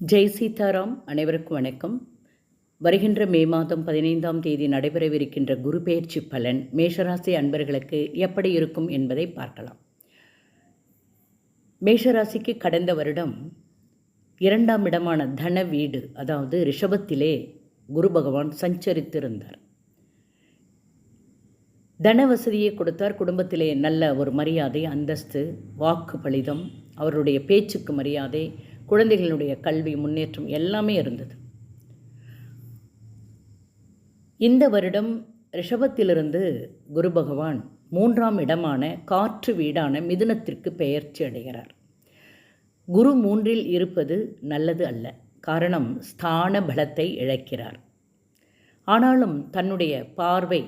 ஜெய் சீதாராம் அனைவருக்கும் வணக்கம். வருகின்ற மே மாதம் பதினைந்தாம் தேதி நடைபெறவிருக்கின்ற குரு பெயர்ச்சி பலன் மேஷராசி அன்பர்களுக்கு எப்படி இருக்கும் என்பதை பார்க்கலாம். மேஷராசிக்கு கடந்த வருடம் இரண்டாம் இடமான தன வீடு அதாவது ரிஷபத்திலே குரு பகவான் சஞ்சரித்திருந்தார். தன வசதியை கொடுத்தார். குடும்பத்திலே நல்ல ஒரு மரியாதை அந்தஸ்து வாக்கு பலிதம் அவருடைய பேச்சுக்கு மரியாதை குழந்தைகளுடைய கல்வி முன்னேற்றம் எல்லாமே இருந்தது. இந்த வருடம் ரிஷபத்திலிருந்து குரு பகவான் மூன்றாம் இடமான காற்று வீடான மிதுனத்திற்கு பெயர்ச்சி அடைகிறார். குரு மூன்றில் இருப்பது நல்லது அல்ல காரணம் ஸ்தான பலத்தை இழக்கிறார். ஆனாலும் தன்னுடைய பார்வை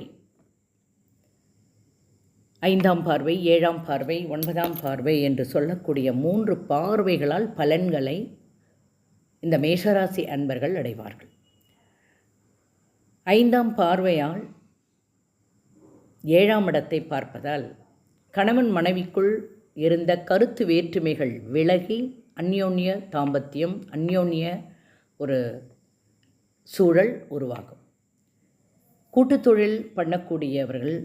ஐந்தாம் பார்வை ஏழாம் பார்வை ஒன்பதாம் பார்வை என்று சொல்லக்கூடிய மூன்று பார்வைகளால் பலன்களை இந்த மேஷராசி அன்பர்கள் அடைவார்கள். ஐந்தாம் பார்வையால் ஏழாம் இடத்தை பார்ப்பதால் கணவன் மனைவிக்குள் இருந்த கருத்து வேற்றுமைகள் விலகி அந்யோன்ய தாம்பத்தியம் அந்யோன்ய ஒரு சூழல் உருவாகும். கூட்டுத்தொழில் பண்ணக்கூடியவர்கள்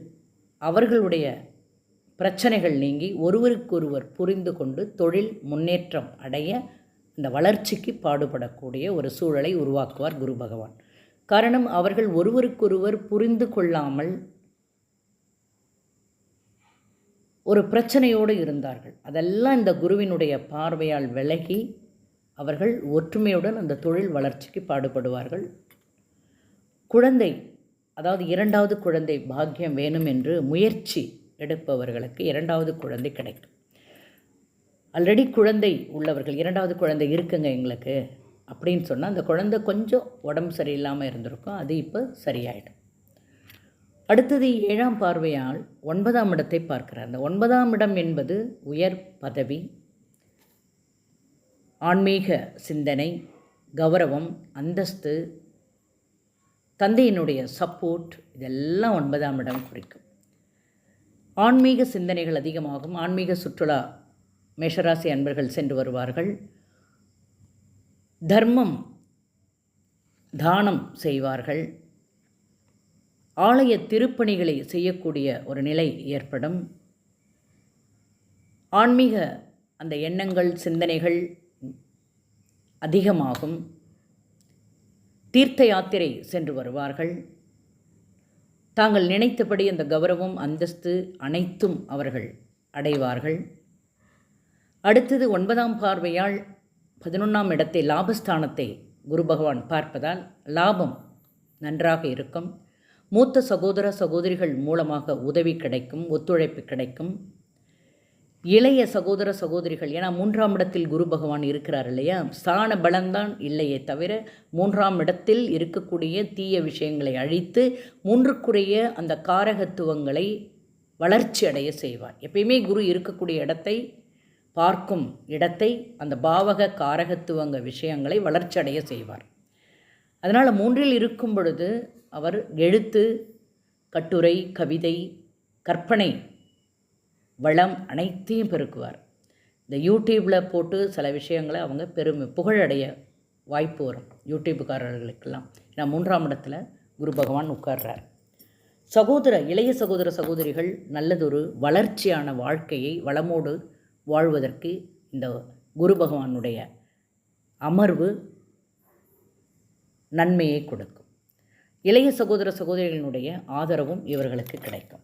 அவர்களுடைய பிரச்சனைகள் நீங்கி ஒருவருக்கொருவர் புரிந்து கொண்டு தொழில் முன்னேற்றம் அடைய இந்த வளர்ச்சிக்கு பாடுபடக்கூடிய ஒரு சூழலை உருவாக்குவார் குரு பகவான். காரணம் அவர்கள் ஒருவருக்கொருவர் புரிந்து கொள்ளாமல் ஒரு பிரச்சனையோடு இருந்தார்கள். அதெல்லாம் இந்த குருவினுடைய பார்வையால் விலகி அவர்கள் ஒற்றுமையுடன் அந்த தொழில் வளர்ச்சிக்கு பாடுபடுவார்கள். குழந்தை அதாவது இரண்டாவது குழந்தை பாக்கியம் வேணும் என்று முயற்சி எடுப்பவர்களுக்கு இரண்டாவது குழந்தை கிடைக்கும். ஆல்ரெடி குழந்தை உள்ளவர்கள் இரண்டாவது குழந்தை இருக்குங்க எங்களுக்கு அப்படின்னு சொன்னால் அந்த குழந்தை கொஞ்சம் உடம்பு சரியில்லாமல் இருந்திருக்கும் அது இப்போ சரியாயிடும். அடுத்தது ஏழாம் பார்வையால் ஒன்பதாம் இடத்தை பார்க்கிறார். அந்த ஒன்பதாம் இடம் என்பது உயர் பதவி ஆன்மீக சிந்தனை கௌரவம் அந்தஸ்து தந்தையினுடைய சப்போர்ட் இதெல்லாம் ஒன்பதாம் இடம் குறிக்கும். ஆன்மீக சிந்தனைகள் அதிகமாகும். ஆன்மீக சுற்றுலா மேஷராசி அன்பர்கள் சென்று வருவார்கள். தர்மம் தானம் செய்வார்கள். ஆலய திருப்பணிகளை செய்யக்கூடிய ஒரு நிலை ஏற்படும். ஆன்மீக அந்த எண்ணங்கள் சிந்தனைகள் அதிகமாகும். தீர்த்த யாத்திரை சென்று வருவார்கள். தாங்கள் நினைத்தபடி அந்த கௌரவம் அந்தஸ்து அனைத்தும் அவர்கள் அடைவார்கள். அடுத்தது ஒன்பதாம் பார்வையால் பதினொன்றாம் இடத்தை லாபஸ்தானத்தை குரு பகவான் பார்ப்பதால் லாபம் நன்றாக இருக்கும். மூத்த சகோதர சகோதரிகள் மூலமாக உதவி கிடைக்கும் ஒத்துழைப்பு கிடைக்கும். இளைய சகோதர சகோதரிகள் ஏன்னா மூன்றாம் இடத்தில் குரு பகவான் இருக்கிறார் இல்லையா? ஸ்தான பலம்தான் இல்லையே தவிர மூன்றாம் இடத்தில் இருக்கக்கூடிய தீய விஷயங்களை அழித்து மூன்றுக்குரிய அந்த காரகத்துவங்களை வளர்ச்சி அடைய செய்வார். எப்பயுமே குரு இருக்கக்கூடிய இடத்தை பார்க்கும் இடத்தை அந்த பாவக காரகத்துவங்க விஷயங்களை வளர்ச்சி அடைய செய்வார். அதனால் மூன்றில் இருக்கும் பொழுது அவர் எழுத்து கட்டுரை கவிதை கற்பனை வளம் அனைத்தையும் பெருக்குவார். இந்த யூடியூப்பில் போட்டு சில விஷயங்களை அவங்க பெருமை புகழடைய வாய்ப்பு வரும். யூடியூப்புக்காரர்களுக்கெல்லாம் ஏன்னா மூன்றாம் இடத்துல குரு பகவான் உட்கார்றார். சகோதர இளைய சகோதர சகோதரிகள் நல்லதொரு வளர்ச்சியான வாழ்க்கையை வளமோடு வாழ்வதற்கு இந்த குரு பகவானுடைய அமர்வு நன்மையை கொடுக்கும். இளைய சகோதர சகோதரிகளினுடைய ஆதரவும் இவர்களுக்கு கிடைக்கும்.